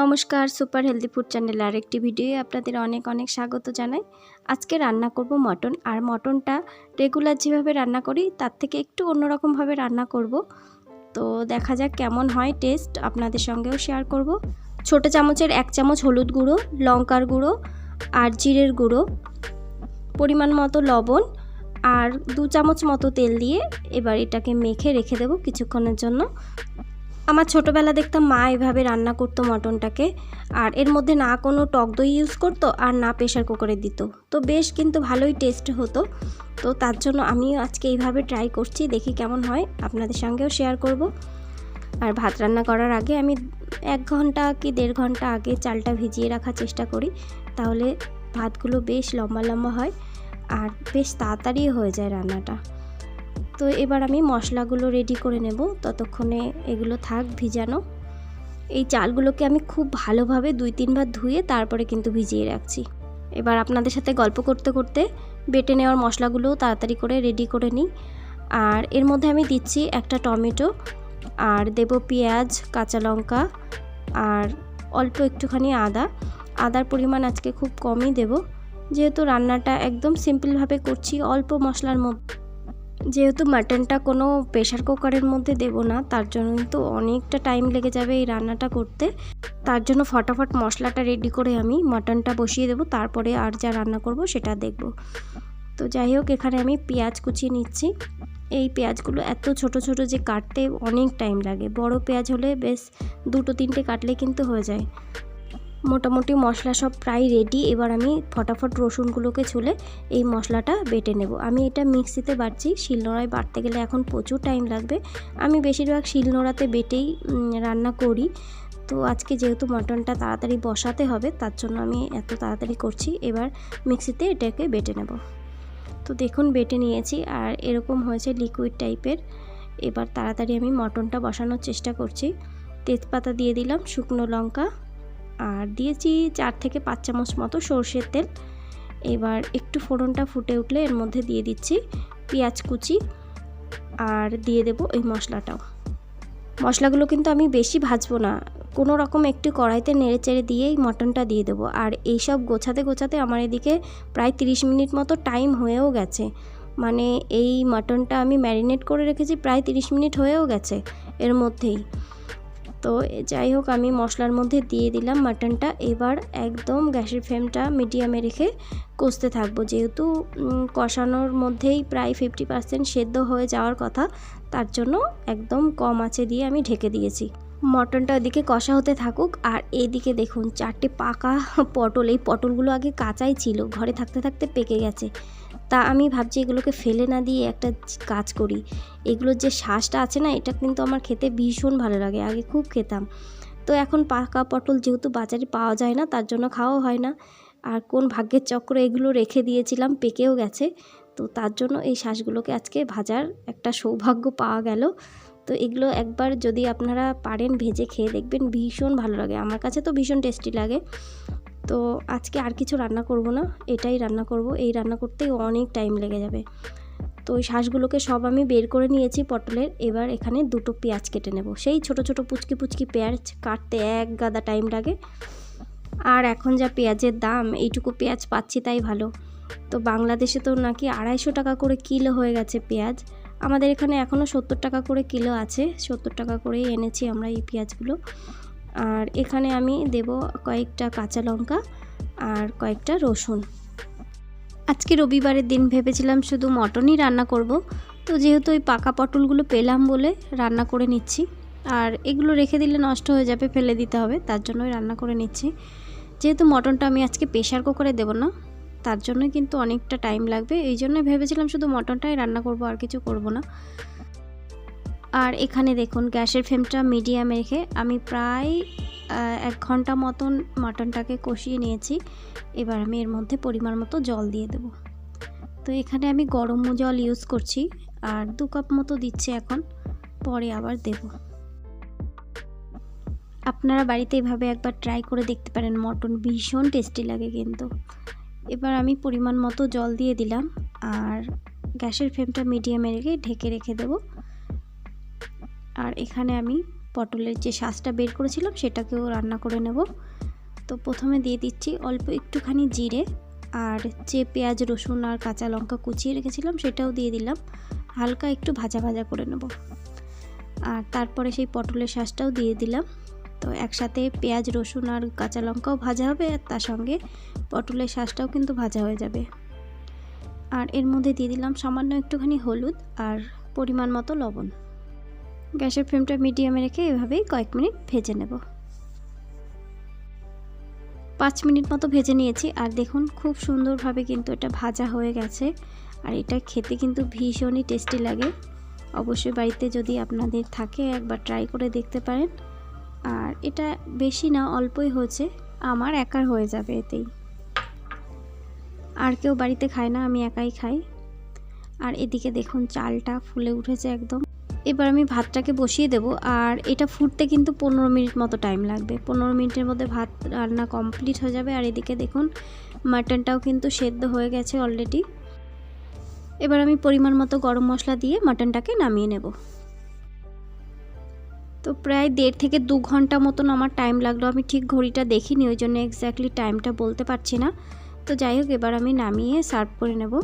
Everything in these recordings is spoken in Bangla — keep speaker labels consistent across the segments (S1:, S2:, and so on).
S1: নমস্কার, সুপার হেলদি ফুড চ্যানেল আর একটি ভিডিও আপনাদের অনেক অনেক স্বাগত জানাই। আজকে রান্না করব মটন, আর মটনটা রেগুলার যেভাবে রান্না করি, তার থেকে একটু অন্যরকমভাবে রান্না করব। তো দেখা যাক কেমন হয়, টেস্ট আপনাদের সঙ্গেও শেয়ার করব। ছোটো চামচের এক চামচ হলুদ গুঁড়ো, লঙ্কার গুঁড়ো, আর জিরের গুঁড়ো, পরিমাণ মতো লবণ, আর দু চামচ মতো তেল দিয়ে এবার এটাকে মেখে রেখে দেবো কিছুক্ষণের জন্য। আমার ছোটোবেলা দেখতাম মা এভাবে রান্না করতো মটনটাকে, আর এর মধ্যে না কোনো টক দই ইউজ করতো আর না প্রেশার কুকারে দিত। তো বেশ কিন্তু ভালোই টেস্ট হতো। তো তার জন্য আমিও আজকে এইভাবে ট্রাই করছি, দেখি কেমন হয়। আপনাদের সঙ্গেও শেয়ার করব। আর ভাত রান্না করার আগে আমি এক ঘণ্টা কি দেড় ঘণ্টা আগে চালটা ভিজিয়ে রাখার চেষ্টা করি, তাহলে ভাতগুলো বেশ লম্বা লম্বা হয় আর বেশ তাড়াতাড়ি হয়ে যায় রান্নাটা। তো এবার আমি মশলাগুলো রেডি করে নেব। ততক্ষণে এগুলো থাক ভিজানো। এই চালগুলোকে আমি খুব ভালোভাবে দুই তিনবার ধুয়ে তারপরে কিন্তু ভিজিয়ে রাখছি। এবার আপনাদের সাথে গল্প করতে করতে বেটে নেওয়ার মশলাগুলোও তাড়াতাড়ি করে রেডি করে নিই। আর এর মধ্যে আমি দিচ্ছি একটা টমেটো, আর দেব পেঁয়াজ, কাঁচা লঙ্কা, আর অল্প একটুখানি আদা। আদার পরিমাণ আজকে খুব কমই দেব। যেহেতু রান্নাটা একদম সিম্পলভাবে করছি, অল্প মশলার মধ্যে যেহেতু মাটনটা কোনো প্রেশার কুকারের মধ্যে দেব না, তার জন্য কিন্তু অনেকটা টাইম লেগে যাবে এই রান্নাটা করতে। তার জন্য ফটাফট মশলাটা রেডি করে আমি মাটনটা বসিয়ে দেবো, তারপরে আর যা রান্না করব সেটা দেখব। তো যাই হোক, এখানে আমি পেঁয়াজ কুচিয়ে নিচ্ছি। এই পেঁয়াজগুলো এত ছোট ছোট যে কাটতে অনেক টাইম লাগে। বড় পেঁয়াজ হলে বেশ দুটো তিনটে কাটলে কিন্তু হয়ে যায়। মোটামুটি মশলা সব প্রায় রেডি এবার আমি ফটাফট রসুনগুলোকে ছুলে এই মশলাটা বেটে নেব। আমি এটা মিক্সিতে বাটছি শিলনোড়ায় বাটতে গেলে এখন প্রচুর টাইম লাগবে। আমি বেশিরভাগ শিলনোড়াতে বেটেই রান্না করি। তো আজকে যেহেতু মটনটা তাড়াতাড়ি বসাতে হবে, তার জন্য আমি এত তাড়াতাড়ি করছি। এবার মিক্সিতে এটাকে বেটে নেব। তো দেখুন, বেটে নিয়েছি। আর এরকম হয়েছে লিকুইড টাইপের এবার তাড়াতাড়ি আমি মটনটা বসানোর চেষ্টা করছি। তেজপাতা দিয়ে দিলাম, শুকনো লঙ্কা আর দিয়েছি চার থেকে পাঁচ চামচ মতো সর্ষের তেল। এবার একটু ফোড়নটা ফুটে উঠলে এর মধ্যে দিয়ে দিচ্ছি পেঁয়াজ কুচি আর দিয়ে দেব এই মশলাটাও। মশলাগুলো কিন্তু আমি বেশি ভাজবো না, কোনো রকম একটু কড়াইতে নেড়ে চেড়ে দিয়েই মটনটা দিয়ে দেবো। আর এইসব গোছাতে গোছাতে আমার এদিকে প্রায় 30 মিনিট মতো টাইম হয়েও গেছে। মানে এই মটনটা আমি ম্যারিনেট করে রেখেছি প্রায় 30 মিনিট হয়েও গেছে এর মধ্যেই। তো যাই হোক, আমি মশলার মধ্যে দিয়ে দিলাম মাটনটা। এবার একদম গ্যাসের ফ্লেমটা মিডিয়ামে রেখে কষতে থাকব। যেহেতু কষানোর মধ্যেই প্রায় ফিফটি পার্সেন্ট সেদ্ধ হয়ে যাওয়ার কথা, তার জন্য একদম কম আছে দিয়ে আমি ঢেকে দিয়েছি। মটনটা ওদিকে কষা হতে থাকুক। আর এদিকে দেখুন, চারটে পাকা পটল। এই পটলগুলো আগে কাঁচাই ছিল, ঘরে থাকতে থাকতে পেকে গেছে। তা আমি ভাবছি এগুলোকে ফেলে না দিয়ে একটা কাজ করি। এগুলোর যে শ্বাসটা আছে না, এটা কিন্তু আমার খেতে ভীষণ ভালো লাগে। আগে খুব খেতাম। তো এখন পাকা পটল যেহেতু বাজারে পাওয়া যায় না, তার জন্য খাওয়া হয় না। আর কোন ভাগ্যের চক্র এগুলো রেখে দিয়েছিলাম, পেকেও গেছে। তো তার জন্য এই শ্বাসগুলোকে আজকে ভাজার একটা সৌভাগ্য পাওয়া গেল। তো এগুলো একবার যদি আপনারা পারেন, ভেজে খেয়ে দেখবেন, ভীষণ ভালো লাগে। আমার কাছে তো ভীষণ টেস্টি লাগে। তো আজকে আর কিছু রান্না করব না, এটাই রান্না করব। এই রান্না করতেই অনেক টাইম লেগে যাবে। তো ওই শ্বাসগুলোকে সব আমি বের করে নিয়েছি পটলের। এবার এখানে দুটো পেঁয়াজ কেটে নেব। সেই ছোট ছোট পুচকি পুচকি পেঁয়াজ কাটতে এক গাদা টাইম লাগে। আর এখন যা পেঁয়াজের দাম, এইটুকু পেঁয়াজ পাচ্ছি তাই ভালো। তো বাংলাদেশে তো নাকি আড়াইশো টাকা করে কিলো হয়ে গেছে পেঁয়াজ। আমাদের এখানে এখনও সত্তর টাকা করে কিলো আছে। সত্তর টাকা করেই এনেছি আমরা এই পেঁয়াজগুলো। আর এখানে আমি দেব কয়েকটা কাঁচা লঙ্কা আর কয়েকটা রসুন। আজকে রবিবারের দিন ভেবেছিলাম শুধু মটনই রান্না করব, তো যেহেতু ওই পাকা পটলগুলো পেলাম বলে রান্না করে নিচ্ছি, আর এগুলো রেখে দিলে নষ্ট হয়ে যাবে, ফেলে দিতে হবে, তার জন্যই রান্না করে নিচ্ছি। যেহেতু মটনটা আমি আজকে প্রেশার কুকারে দেবো না, তার জন্যই কিন্তু অনেকটা টাইম লাগবে, এই জন্য ভেবেছিলাম শুধু মটনটাই রান্না করব, আর কিছু করব না। আর এখানে দেখুন, গ্যাসের ফ্লেমটা মিডিয়ামে রেখে আমি প্রায় এক ঘণ্টা মতন মাটনটাকে কষিয়ে নিয়েছি। এবার আমি এর মধ্যে পরিমাণ মতো জল দিয়ে দেব। তো এখানে আমি গরম জল ইউজ করছি, আর দু কাপ মতো দিচ্ছি এখন, পরে আবার দেব। আপনারা বাড়িতে এভাবে একবার ট্রাই করে দেখতে পারেন, মটন ভীষণ টেস্টি লাগে কিন্তু। এবার আমি পরিমাণ মতো জল দিয়ে দিলাম, আর গ্যাসের ফ্লেমটা মিডিয়ামে রেখে ঢেকে রেখে দেব। আর এখানে আমি পটলের যে শাঁসটা বের করেছিলাম, সেটাকেও রান্না করে নেব। তো প্রথমে দিয়ে দিচ্ছি অল্প একটুখানি জিরে আর যে পেঁয়াজ, রসুন আর কাঁচা লঙ্কা কুচিয়ে রেখেছিলাম, সেটাও দিয়ে দিলাম। হালকা একটু ভাজা ভাজা করে নেব। আর তারপরে সেই পটলের শাঁসটাও দিয়ে দিলাম। তো একসাথে পেঁয়াজ, রসুন আর কাঁচা লঙ্কাও ভাজা হবে আর তার সঙ্গে পটলের শাঁসটাও কিন্তু ভাজা হয়ে যাবে। আর এর মধ্যে দিয়ে দিলাম সামান্য একটুখানি হলুদ আর পরিমাণ মতো লবণ। গ্যাসের ফ্লেমটা মিডিয়ামে রেখে এভাবেই কয়েক মিনিট ভেজে নেব। পাঁচ মিনিট মতো ভেজে নিয়েছি, আর দেখুন খুব সুন্দরভাবে কিন্তু এটা ভাজা হয়ে গেছে। আর এটা খেতে কিন্তু ভীষণই টেস্টি লাগে। অবশ্যই বাড়িতে যদি আপনাদের থাকে একবার ট্রাই করে দেখতে পারেন। আর এটা বেশি না, অল্পই হয়েছে। আমার একার হয়ে যাবে এতেই। আর কেউ বাড়িতে খায় না, আমি একাই খাই। আর এদিকে দেখুন চালটা ফুলে উঠেছে একদম। এবার আমি ভাতটাকে বসিয়ে দেব। আর এটা ফুটতে কিন্তু পনেরো মিনিট মতো টাইম লাগবে। পনেরো মিনিটের মধ্যে ভাত রান্না কমপ্লিট হয়ে যাবে। আর এদিকে দেখুন মাটনটাও কিন্তু সেদ্ধ হয়ে গেছে অলরেডি এবার আমি পরিমাণ মতো গরম মশলা দিয়ে মাটনটাকে নামিয়ে নেব। তো প্রায় দেড় থেকে দু ঘণ্টা মতন আমার টাইম লাগল। আমি ঠিক ঘড়িটা দেখিনি, ওই জন্য এক্স্যাক্টলি টাইমটা বলতে পারছি না। তো যাই হোক, এবার আমি নামিয়ে সার্ভ করে নেব।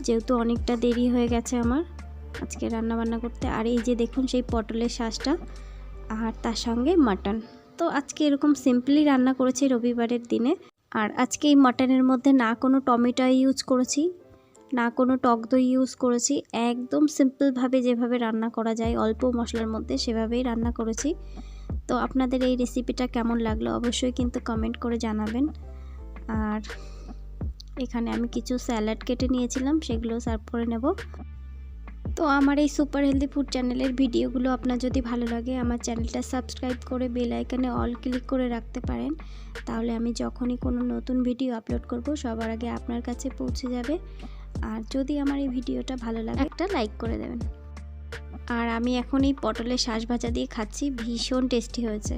S1: যেহেতু অনেকটা দেরি হয়ে গেছে আমার। আজকে রান্না বান্না করতে। আর এই যে দেখুন সেই পটলের শাঁসটা আর তার সঙ্গে মাটন। তো আজকে এরকম সিম্পলি রান্না করেছি রবিবারের দিনে। আর আজকে এই মাটনের মধ্যে না কোনো টমেটো ইউজ করেছি, না কোনো টক দই ইউজ করেছি। একদম সিম্পলভাবে যেভাবে রান্না করা যায়, অল্প মশলার মধ্যে সেভাবেই রান্না করেছি। তো আপনাদের এই রেসিপিটা কেমন লাগল অবশ্যই কিন্তু কমেন্ট করে জানাবেন। আর এখানে আমি কিছু স্যালাড কেটে নিয়েছিলাম, সেগুলো সার্ভ করে নেব। তো আমার এই সুপার হেলদি ফুড চ্যানেলের ভিডিওগুলো আপনার যদি ভালো লাগে, আমার চ্যানেলটা সাবস্ক্রাইব করে বেল আইকনে অল ক্লিক করে রাখতে পারেন। তাহলে আমি যখনই কোনো নতুন ভিডিও আপলোড করব, সবার আগে আপনার কাছে পৌঁছে যাবে। আর যদি আমার এই ভিডিওটা ভালো লাগে, একটা লাইক করে দেবেন। আর আমি এখন এই পটলের শাঁস ভাজা দিয়ে খাচ্ছি, ভীষণ টেস্টি হয়েছে।